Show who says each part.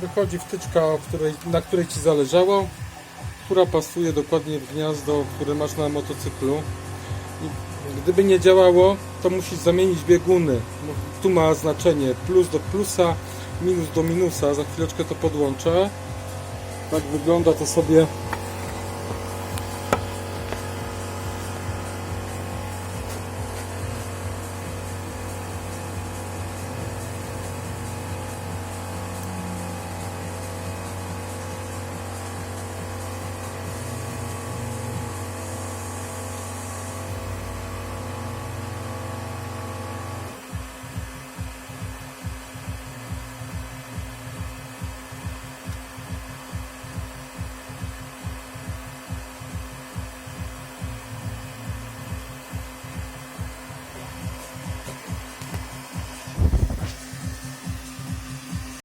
Speaker 1: wychodzi wtyczka, której, na której Ci zależało, która pasuje dokładnie w gniazdo, które masz na motocyklu. I gdyby nie działało, to musisz zamienić bieguny. No, tu ma znaczenie plus do plusa, minus do minusa. Za chwileczkę to podłączę. Tak wygląda to sobie